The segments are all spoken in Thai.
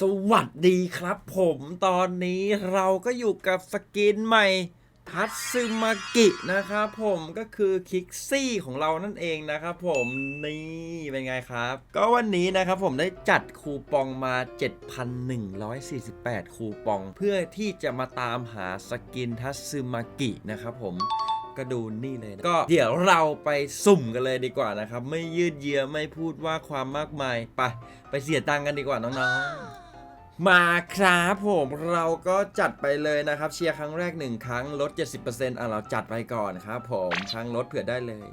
สวัสดีครับผมตอนนี้เราก็อยู่กับสกินใหม่ทัตซึมากินะครับผมก็คือคิกซี่ของเรานั่นเองนะครับผมนี่เป็นไงครับ ก็วันนี้นะครับผมได้จัดคูปองมา 7,148 คูปอง เพื่อที่จะมาตามหาสกินทัตซึมากินะครับผมก็ดูนี่เลยนะก็เดี๋ยวเราไปสุ่มกันเลยดีกว่านะครับ ไม่ยืดเยื้อไม่พูดว่าความมากมาย ไป ไปเสียตังค์กันดีกว่าน้องๆ มาครับผมเราก็จัดไปเลยนะครับ เชียร์ครั้งแรก 1 ครั้งลด 70%อะเราจัดไปก่อนครับผมครั้งลดเผื่อได้เลย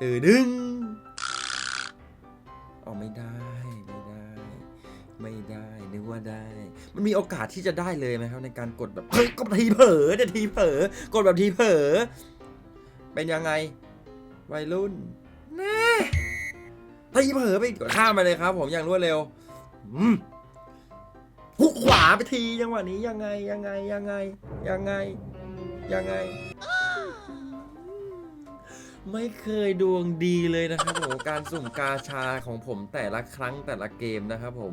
ตื่นดึงเอไม่ได้ไม่ได้ ไม่ได้นึกว่าได้ มันมีโอกาสที่จะได้เลยไหมครับในการกดแบบเฮ้ยกดทีเผลอเนี่ยทีเผลอกดแบบทีเผลอเป็นยังไง วัยรุ่นแน่ทีเผลอไปข้ามไปเลยครับ ผมอย่างรวดเร็วอืม หุกขวาไปทีจังหวะนี้ยังไงยังไงยังไงยังไงยังไง ไม่เคยดวงดีเลยนะครับผมการสุ่มกาชาของผมแต่ละครั้งแต่ละเกมนะครับผม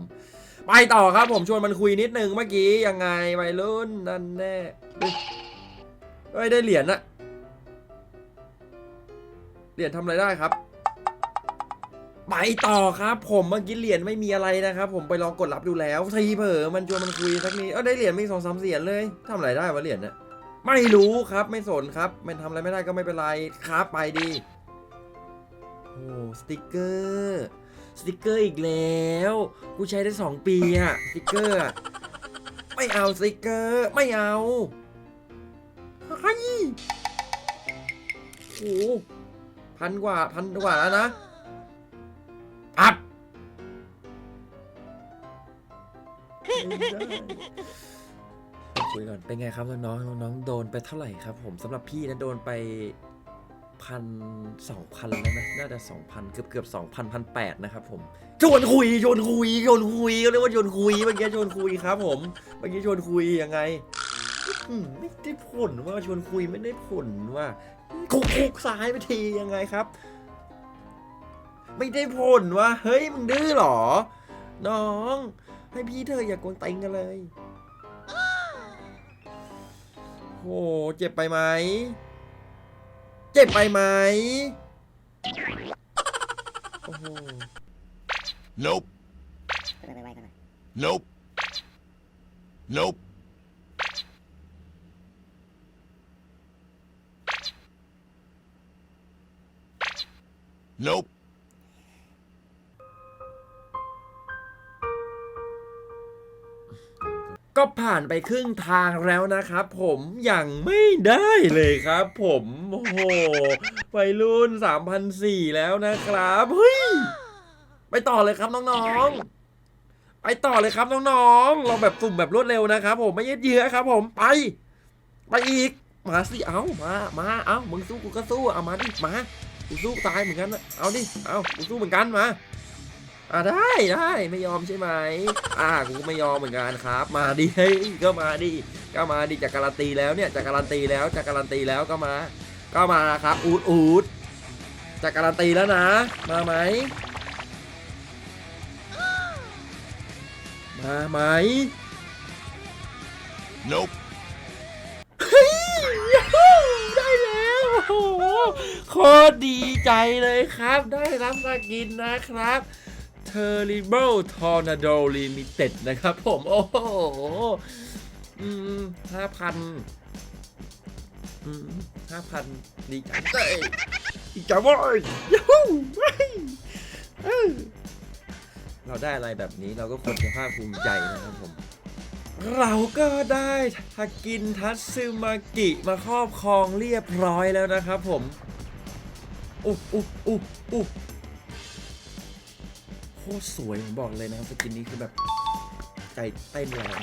ไปต่อครับผมชวนมันคุยนิดนึงเมื่อกี้ยังไงวัยรุ่นนั่นแน่เฮ้ยได้เหรียญอะเหรียญทำอะไรได้ครับ ไปต่อครับ ผมเมื่อกี้เหรียญไม่มีอะไรนะครับ ผมไปลองกดรับดูแล้วทีเผลอมันชวนมันคุยสักนิดเออได้เหรียญไมีสองสามเหรียญเลยทำอะไรได้วะเหรียญเนี่ยไม่รู้ครับไม่สนครับมันทำอะไรไม่ได้ก็ไม่เป็นไรครับไปดีโอ้สติกเกอร์สติกเกอร์อีกแล้ว กูใช้ได้ 2 ปีอะสติกเกอร์ไม่เอาสติกเกอร์ไม่เอาเฮ้ยโอ้พันกว่าพันกว่าแล้วนะ อัด คุยก่อน เป็นไงครับน้องๆน้องๆโดนไปเท่าไหร่ครับ ผมสำหรับพี่นะโดนไปพันสองพันแล้วนะน่าจะสองพันเกือบเกือบสองพันพันแปดนะครับผมชวนคุยชวนคุยชวนคุยเขาเรียกว่าชวนคุยเมื่อกี้ชวนคุยครับ ผมเมื่อกี้ชวนคุยยังไงอืมไม่ได้ผลว่าชวนคุยไม่ได้ผลว่าคุกคุกซ้ายไปทียังไงครับ ไม่ได้ผลว่าเฮ้ยมึงดื้อหรอ น้อง ให้พี่เธออย่ากวนติงกันเลยโหเจ็บไปไหม เจ็บไปไหมโอ้โห Nope. ไปไปไปกันหน่อ ก็ผ่านไปครึ่งทางแล้วนะครับผมยังไม่ได้เลยครับผมโอ้โหวัยรุ่น3,004แล้วนะครับเฮ้ยไปต่อเลยครับน้องๆ ไปต่อเลยครับน้องๆ เราแบบสุ่มแบบรวดเร็วนะครับ ผมไม่ยืดเยื้อครับ ผมไป ไปอีกมาสิเอามามาเอามึงสู้กูก็สู้เอามาดิมากูสู้ตายเหมือนกันนะเอาดิเอากูสู้เหมือนกันมา อ่าได้ได้ไม่ยอมใช่ไหมอ่ากูก็ไม่ยอมเหมือนกันครับ มาดิเฮ้ยก็มาดิก็มาดิจะการันตีแล้วเนี่ยจะการันตีแล้วจะการันตีแล้วก็มา ก็มาครับอูดอูดจะการันตีแล้วนะ มาไหมมาไหม Nope. ยูฮูได้แล้วโอ้โหโคตรดีใจเลยครับ ได้รับสกินนะครับ Terrible Tornado Limited นะครับผม โอ้โหอืมห้าพันอืมห้าพันดีใจเต้ยดีใจเว้ยยูฮูเว้ยเราได้อะไรแบบนี้เราก็ควรจะภาคภูมิใจนะครับผม เราก็ได้ทากินทัตซึมากิมาครอบครองเรียบร้อยแล้วนะครับผมอุ๊อุ๊อุ๊อุ๊โคตรสวย ผมบอกเลยนะครับสกินนี้คือแบบใจเต้นแรง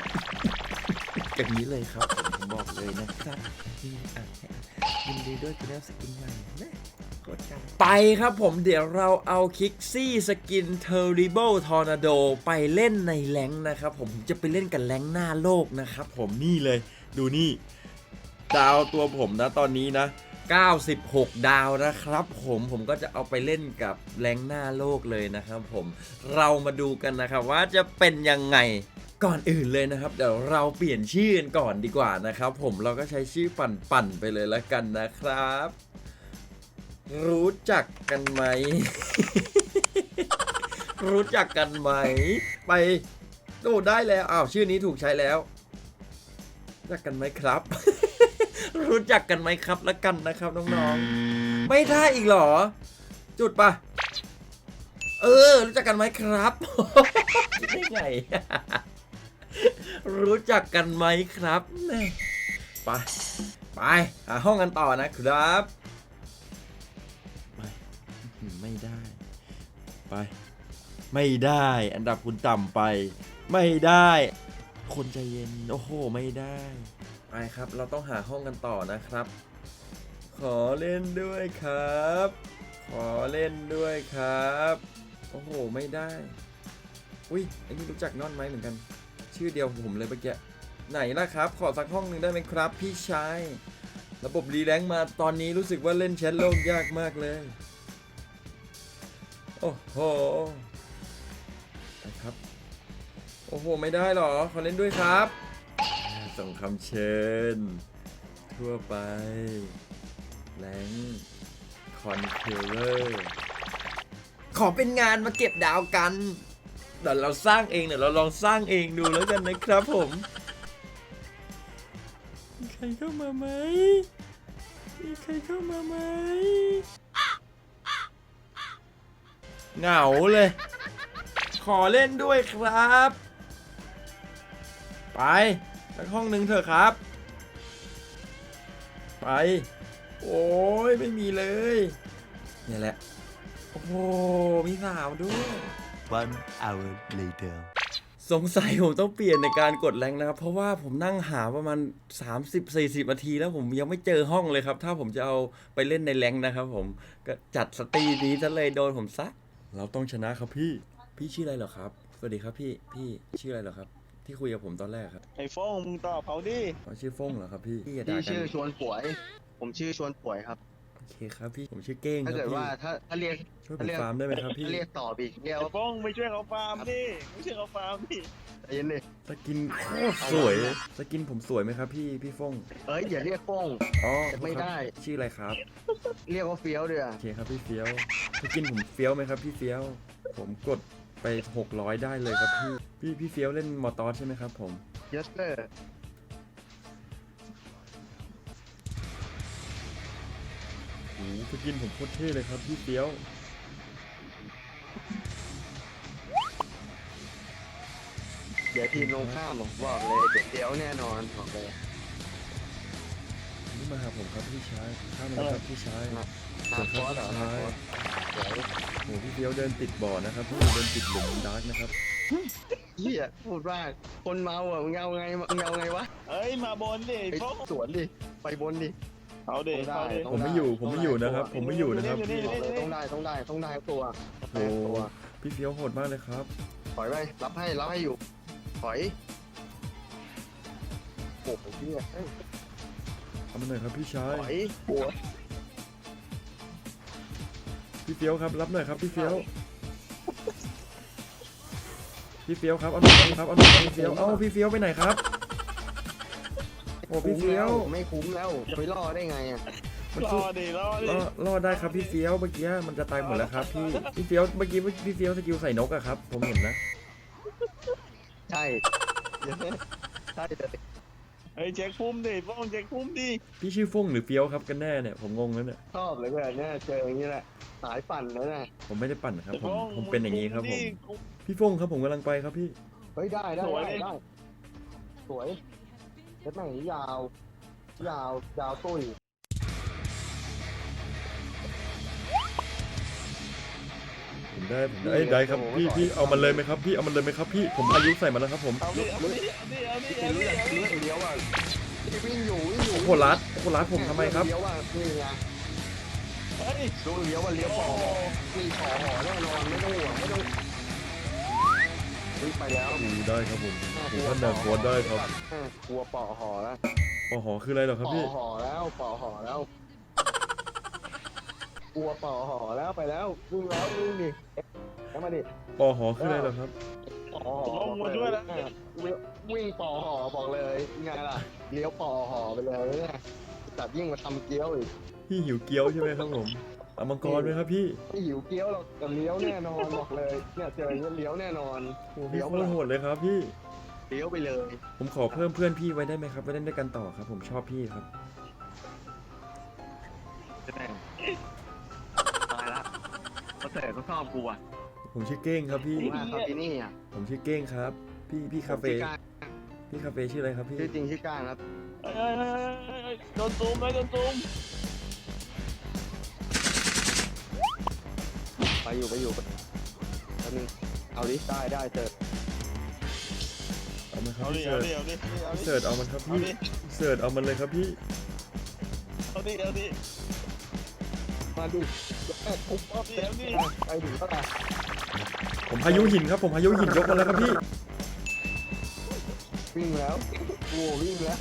อย่างนี้เลยครับ ผมบอกเลยนะครับนี่อะยินดีด้วยที่ได้สกินใหม่นะไปครับผมเดี๋ยวเราเอาคิกซี่สกิน Terrible Tornado ไปเล่นในแรงนะครับ ผมจะไปเล่นกับแรงหน้าโลกนะครับ ผมนี่เลยดูนี่ ดาวตัวผมนะตอนนี้นะ 96 ดาวนะครับผมผมก็จะเอาไปเล่นกับแรงหน้าโลกเลยนะครับผมเรามาดูกันนะครับว่าจะเป็นยังไงก่อนอื่นเลยนะครับ เดี๋ยวเราเปลี่ยนชื่อกันก่อนดีกว่านะครับ ผมเราก็ใช้ชื่อปั่นปั่นไปเลยละกันนะครับ รู้จักกันไหม รู้จักกันไหม ไปโอ้ได้แล้วอ้าวชื่อนี้ถูกใช้แล้วรู้จักกันไหมครับ รู้จักกันไหมครับละกันนะครับน้องๆ ไม่ได้อีกเหรอ จุดปะเออ รู้จักกันไหมครับคิดได้ไงรู้จักกันไหมครับแน่ไปไปหาห้องกันต่อนะครับ ไปอื้อหือไม่ได้ ไป ไม่ได้ อันดับคุณต่ำไป ไม่ได้ คนใจเย็น โอ้โห ไม่ได้ ไปครับ เราต้องหาห้องกันต่อนะครับ ขอเล่นด้วยครับ ขอเล่นด้วยครับ โอ้โห ไม่ได้ อุ้ยไอ้นี่รู้จักนอนไหมเหมือนกัน ชื่อเดียวผมเลยเมื่อกี้ไหนล่ะครับ ขอสักห้องหนึ่งได้ไหมครับ พี่ชาย ระบบรีแรงมาตอนนี้รู้สึกว่าเล่นแชทโลกยากมากเลย โอ้โหนะครับ โอ้โห ไม่ได้หรอ ขอเล่นด้วยครับ ส่งคำเชิญ ทั่วไปแรงคอนเคเลอร์ขอเป็นงานมาเก็บดาวกันเดี๋ยวเราสร้างเองเดี๋ยวเราลองสร้างเองดูแล้วกันนะครับผมมีใครเข้ามาไหมมีใครเข้ามาไหมเหงาเลย ขอเล่นด้วยครับ ไป สักห้องหนึ่งเถอะครับ ไป โอ้ยไม่มีเลย เนี่ยแหละ โอ้โหมีสาวด้วย One hour later. สงสัยผมต้องเปลี่ยนในการกดแรงนะครับ เพราะว่าผมนั่งหาประมาณ 30-40นาทีแล้วผมยังไม่เจอห้องเลยครับ ถ้าผมจะเอาไปเล่นในแรงนะครับผมก็จัดสตรีนี้ซะเลยโดนผมซักเราต้องชนะครับพี่ พี่ชื่ออะไรเหรอครับ สวัสดีครับพี่พี่ชื่ออะไรเหรอครับ ที่คุยกับผมตอนแรกครับไอ้โฟ้งมึงตอบเขาดิ อ๋อชื่อฟงเหรอครับพี่พี่อย่าด่าพี่กัชื่อนชวนป่วย ผมชื่อชวนป่วยครับ โอเคครับพี่ผมชื่อเก้งคถ้ารับเกิดพี่ว่าถ้าถ้าเรียกช่วยผมฟาร์มได้ไหมครับพี่ถ้าเรียกต่ออีกเรียกไอ้ว่าโฟ้งไปช่วยเขาฟาร์มดิไม่ช่วยเขาฟาร์มดิใจเย็นดิสกินโคตรสวยสกินผมสวยไหมครับพี่พี่ฟงเอ้ยอย่าเรียกโป้ง อ๋อไม่ได้ ชื่ออะไรครับ เรียกว่าเฟี้ยวเดือโอเคครับพี่เฟี้ยวสกินผมเฟี้ยวไหมครับพี่เฟี้ยว ผมกด ไป 600 ได้เลยครับพี่ พี่พี่เฟี้ยวเล่นมอตอสใช่ไหมครับผมเยสเตอร์โอ้โหสกินผมโคตรเท่เลยครับพี่เฟี้ยว เดี๋ยวทีมลงข้ามผมบอกเลยเดี๋ยวเฟี้ยวแน่นอนบอกเลยนี่มาหาผมครับพี่ชายข้ามมาเลยครับพี่ชายนาเดี๋ยวคคอรับสเหรอพี่ชายเดี๋ยว โอ้โหพี่เฟี้ยวเดินติดบ่อนะครับพี่เดินติดหลุมดาร์กนะครับเฮียพูดว่าคนเมาอะมึงเอาไงมึงเอาไงวะเอ้ยมาบนดิไปไอ้โฟ้งสวนดิไปบนดิ เอาดิต้องได้เอาดิต้ผมไม่อยู่ผมไม่อยู่นะครับ ผมไม่อยู่นะครับอยู่นี่บอกเลยต้องได้ต้องได้ต้องได้ตัวโอ้แพ้ตัวพี่เฟี้ยวโหดมากเลยครับถอยไปรับให้รับให้อยู่ถอยโอ้โหเฮียเอ้ยทำมาหน่อยครับพี่ชายถอยปวด พี่เฟี้ยวครับรับหน่อยครับพี่เฟี้ยวพี่เฟี้ยวครับเอาหน่อยครับเอาหน่อยครับพี่เฟี้ยวเอ้าพี่เฟี้ยวไปไหนครับโอ้พี่เฟี้ยวไม่คุ้มแล้วจะไปล่อได้ไงอะมันรสู้อดิรอดิรอดรอดได้ครับพี่เฟี้ยวเมื่อกี้มันจะตายหมดแล้วครับพี่พี่เฟี้ยวเมื่อกี้พี่เฟี้ยวสกิลใส่นกอะครับ ผมเห็นนะใช่ใช่เลยเฮ้ยเช็คพุ่มดิโฟ้งเช็คพุ่มดิพี่ชื่อฟงหรือเฟี้ยวครับกันแน่เนี่ยผมงงแล้วเนี่ยชอบเลยเพื่อนเนี่ยเจออย่างนี้แหละ สายปั่นแล้วนะผมไม่ได้ปั่นครับไอ้ผมโฟ้งผมเป็นอย่างนี้ครับผมดิพี่ฟงครับผมกำลังไปครับพี่ เฮ้ยได้ได้สวย ได้ได้สวยเล็บแม่งยาว ยาวยาวตุ้ยผมได้ผมได้เอ้ยได้ครับพี่พี่เอามันเลยไหมครับพี่เอามันเลยไหมครับพี่ผมอายุใส่มาแล้วครับผมเอาดิเอาดิเอาดิเอาดิที่เอาดิเลือดเอาดิเลือดเลี้ยวอะที่วิ่งอยู่วิ่งอยู่โครัสโครัสผมทำไมครับ เลี้ยวอะนี่ไง เฮ้ยดูเลี้ยวอะเลี้ยวปอหอมีปอหอแน่นอนไม่ต้องห่วงไม่ต้องวิ่งไปแล้วอือได้ครับผมผมท่านดาโค้ดได้ครับเออกลัวปอหอแล้วปอหอคืออะไรเหรอครับปอพี่หอแล้วปอหอแล้ว กลัวปอหอแล้วไปแล้ววิ่งแล้ววิ่งดิเอ๊ะแล้วมาดิปอหอคืออะไรเหรอครับ ปอหอลงมาด้วยแล้ว วิ่งปอหอบอกเลยไงล่ะเลี้ยวปอหอไปเลยเนี่ยจัดยิ่งมาทำเกี๊ยวอีก พี่หิวเกี๊ยวใช่ไหมครับผมเอามังกรไหมครับพี่ไม่หิวเกี๊ยวหรอกแต่เลี้ยวแน่นอนบอกเลยเนี่ยเจออย่างเงี้ยเลี้ยวแน่นอนโอ้พี่โคตรโหดเลยครับพี่ เลี้ยวไปเลยผมขอเพิ่มเพื่อนพี่ไว้ได้ไหมครับไว้เล่นด้วยกันต่อครับ ผมชอบพี่ครับตายละเขาเตะเขาชอบกูอะผมชื่อเก้งครับพี่ผมมาครับที่นี่อะผมชื่อเก้งครับ พี่พี่คาเฟ่ชื่อก้างพี่คาเฟ่ชื่ออะไรครับพี่ชื่อจริงชื่อก้างครับเฮ้ยเฮ้ยเฮ้ยเฮ้ยโดนซูมเลยโดนซูม ไปอยู่ไปอยู่ไปแป๊บนึงเอาดิได้ได้เจอเอามันครับเอาดิ พี่เอาเสิร์ดิชเอาดิ เอาพี่ดิ เสิร์ชเอามันครับเอาพี่ดิเสิร์ชเอามันเลยครับพี่เอาดิ เอาดิ มาดิแม่ทุบปั๊บเดี๋ยวดิไปถึงเท่าไหร่ผมพายุหินครับผมพายุหินยกมาแล้วครับพี่วิ่งแล้วโอ้วิ่งแล้ว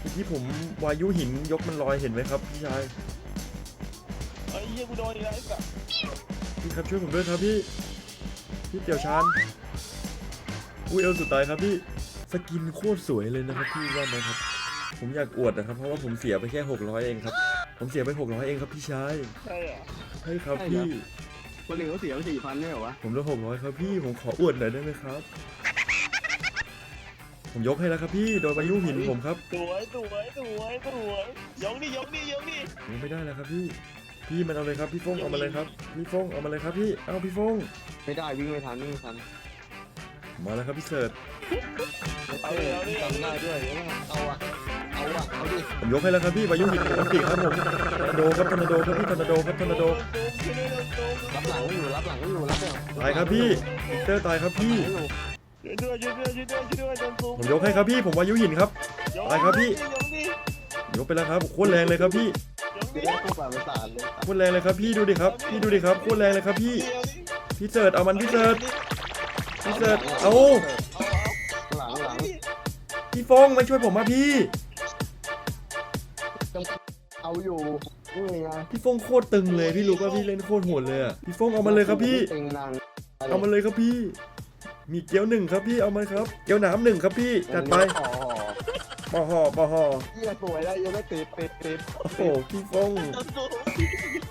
เมื่อกี้ผมวายุหินยกมันลอยเห็นไหมครับพี่ชาย ไอ้เหี้ยกูโดนอีกแล้วไอ้สัส พี่ครับช่วยผมด้วยครับพี่ พี่เตี่ยวชานอุ้ยเอลสุดตายครับพี่ สกินโคตรสวยเลยนะครับพี่ว่าไหมครับ ผมอยากอวดนะครับ เพราะว่าผมเสียไปแค่ 600 เองครับ ผมเสียไป600เองครับพี่ชายใช่เหรอ ใช่ครับพี่ คนหนึ่งเขาเสียไปสี่พันไม่เหรอวะผมได้600ครับพี่ ผมขออวดหน่อยได้ไหมครับ ผมยกให้แล้วครับพี่ โดนพายุหินผมครับ สวยสวยสวยสวยยกดิยกดิยกดิผมไม่ได้แล้วครับพี่ พี่มันเอาเลยครับพี่ฟงเอามาเลยครับพี่ฟงเอามาเลยครับพี่เอาพี่ฟงไม่ได้วิ่งไม่ทันวิ่งไม่ทันมาแล้วครับพี่เสิร์ชเออจำได้ด้วยเอาอะเอาอะเอาดิผมยกให้แล้วครับพี่วายุหินปกติครับผมทอร์นาโดครับทอร์นาโดครับพี่ทอร์นาโดครับทอร์นาโดโดนซูมช่วยด้วยโดนซูมรับหลังไม่อยู่รับหลังไม่อยู่รับเนี่ยตายครับพี่วิกเตอร์ตายครับพี่ไม่อยู่ช่วยด้วยช่วยด้วยช่วยด้วยช่วยด้วยโดนซูมผมยกให้ครับพี่ผมวายุหินครับยกไปครับพี่ยกดิยกไปแล้วครับโคตรแรงเลยครับพี่ ยกดิเดี๋ยวคู่ป่าประสานเลยโคตรแรงเลยครับพี่ดูดิครับ พี่ดูดิครับโคตรแรงเลยครับพี่เดียวดิพี่เสิร์ชเอามันพี่เสิร์ชพี่เสิร์ชเอาหลังหลังพี่ฟงมาช่วยผมมาพี่ เอาอยู่นี่ไงพี่ฟงโคตรตึงเลยพี่รู้ป่ะพี่เล่นโคตรโหดเลยอะพี่ฟงเอามาเลยครับพี่ เต็งนางเอามาเลยครับพี่ มีเกี๊ยวหนึ่งครับพี่เอามาครับ เกี๊ยวน้ำหนึ่งครับพี่จัดไปห่อห่อ ปอหอปอหอเยี่ยสวยแล้วยังไม่ติดติดติดโอ้โหพี่ฟงโดนซูม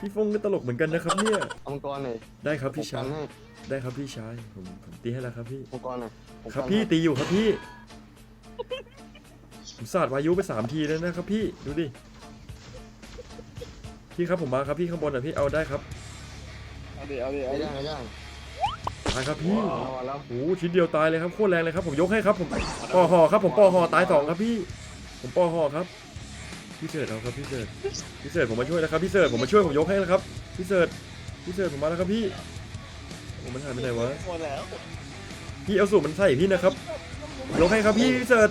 พี่ฟงก็ตลกเหมือนกันนะครับเนี่ยเอามังกรหน่อยได้ครับผมพี่กัชานยให้ได้ครับพี่ชายผมผมตีให้แล้วครับพี่มังกรหน่อยผมครับกันพี่ให้ตีอยู่ครับพี่ผมสาดวายุไปสามทีแล้วนะครับพี่ดูดิพี่ครับผมมาครับพี่ข้างบนอะพี่เอาได้ครับเอาดิเอาดิเอาไม่ดิได้ไม่ได้ตายครับพี่รอแล้วโอ้โหชิ้นเดียวตายเลยครับโคตรแรงเลยครับผมยกให้ครับผมปอหอครับผมปอหอตายสองครับพี่ ผมปอหอครับพี่เสิร์ตเอาครับพี่เสิร์ตพี่เสิร์ตผมมาช่วยแล้วครับพี่เสิร์ตผมมาช่วยผมยกให้แล้วครับพี่เสิร์ตพี่เสิร์ตผมมาแล้วครับพี่ผมมันหายไปไหนวะหมดแล้วพี่เอาสูตรมันใส่พี่นะครับยกให้ครับพี่พี่เสิร์ต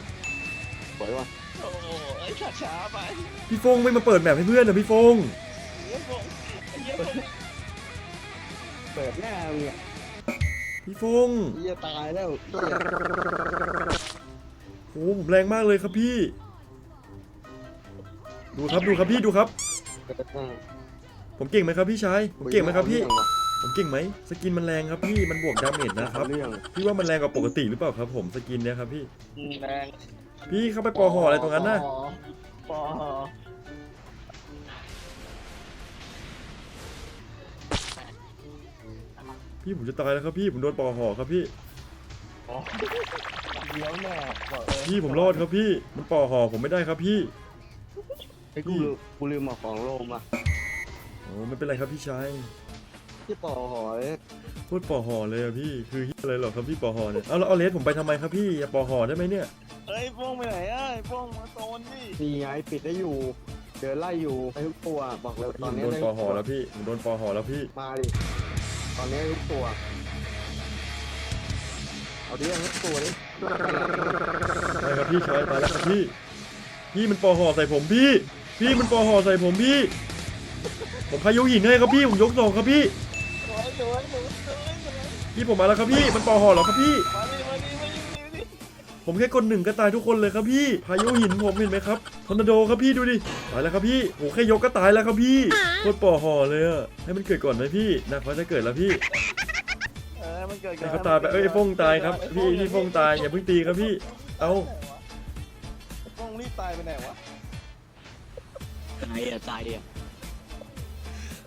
สวยว่ะโอ้โหไอ้ช้าช้าๆไปพี่ฟงไม่มาเปิดแมปให้เพื่อนนะพี่ฟงเยี่ยมงไอ้เยี่ยมงเปิดแน่เนี่ย พี่ฟงเยี่ยตายแล้วโอ้โหผมแรงมากเลยครับพี่ ดูครับดูครับพี่ดูครับ ผมเก่งไหมครับพี่ชายผมเก่งไหมครับพี่ ผมเก่งไหมสกินมันแรงครับพี่มันบวกดาเมจนะครับเรื่องพี่ว่ามันแรงกว่าปกติหรือเปล่าครับผมสกินเนี่ยครับพี่แรงพี่เข้าไปปอหออะไรตรงนั้นน่ะปอ พี่ผมจะตายแล้วครับพี่ผมโดนปอหอครับพี่เดี๋ยวแน่บอกเลยพี่ผมรอดครับพี่มันปอหอผมไม่ได้ครับพี่ ไอ้กูลืมกูลืมมาของโลมาโอ้ไม่เป็นไรครับพี่ชายที่ปอหอยพูดปอหอเลยอะพี่คือเหี้ยอะไรหรอครับพี่ปอหอเนี่ยเอาแล้วเอาเลสผมไปทำไมครับพี่อย่าปอหอได้ไหมเนี่ยเฮ้ยโป้งไปไหนอะไอ้โป้งมาโซนดินี่ไงปิดได้อยู่ เดินไล่อยู่ไอ้ทุกตัวบอกเลยพี่ตอผนมนี้โดนได้ปอหอแล้วพี่ผมโดนปอหอแล้วพี่ มาดิ ตอนนี้ทุกตัว เอาดิเอาทุกตัวดิใช่ครับพี่ชายตายแล้วครับพี่ พี่มันปอหอใส่ผมพี่ พี่มันปอหอใส่ผมพี่ ผมพายุหินให้ครับพี่ ผมยกสองครับพี่สวยสวยสวยสวยสวยพี่ผมมาแล้วครับพี่ มันปอหอเหรอครับพี่ มาดิมาดิมาดิมาดิ ผมแค่กดหนึ่งก็ตายทุกคนเลยครับพี่ พายุหินผมเห็นไหมครับทอร์นาโดครับพี่ดูดิ ตายแล้วครับพี่โหแค่ยกก็ตายแล้วครับพี่โคตรปอหอเลยอะให้มันเกิดก่อนไหมพี่นะเขาจะเกิดแล้วพี่เออมันเกิดให้เขาตายไปเอ้ยไอ้ฟงตายครับ พี่พี่ฟงตายอย่าเพิ่งตีครับพี่ เอา ฟงรีบตายไปไหนวะตายอะตายอะ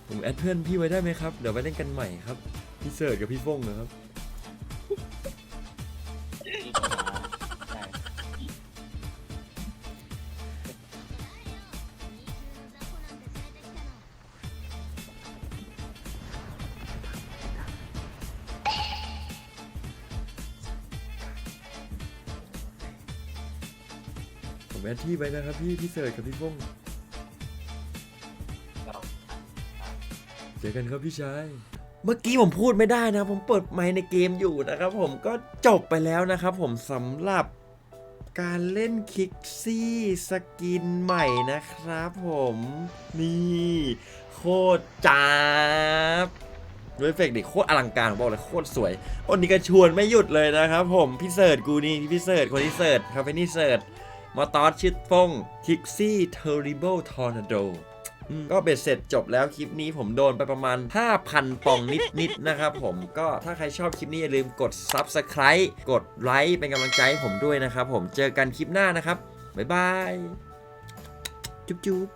ผมแอดเพื่อนพี่ไว้ได้ไหมครับ เดี๋ยวไปเล่นกันใหม่ครับ พี่เสิร์ชกับพี่ฟงนะครับ ผมแอดที่ไว้นะครับพี่พี่เสิร์ชกับพี่ฟงเจอกันครับพี่ชาย เมื่อกี้ผมพูดไม่ได้นะ ผมเปิดไมค์ในเกมอยู่นะครับ ผมก็จบไปแล้วนะครับผมสำหรับการเล่นคิกซี่สกินใหม่นะครับผมนี่โคตรจ้าบด้วยเฟกดิโคตรอลังการผมบอกเลยโคตรสวยวันนี้ก็ชวนไม่หยุดเลยนะครับผมพี่เสิร์ชกูนี่พี่เสิร์ชคนที่เสิร์ชคาเฟนี่เสิร์ช มอตอสชิดฟงคิกซี่เทอริเบิลทอร์นาโดก็เบ็ดเสร็จจบแล้วคลิปนี้ผมโดนไปประมาณ 5,000ปองนิดๆนะครับผมก็ถ้าใครชอบคลิปนี้อย่าลืมกด Subscribe กดไลค์เป็นกำลังใจให้ผมด้วยนะครับผมเจอกันคลิปหน้านะครับ บ๊ายบาย จุ๊บ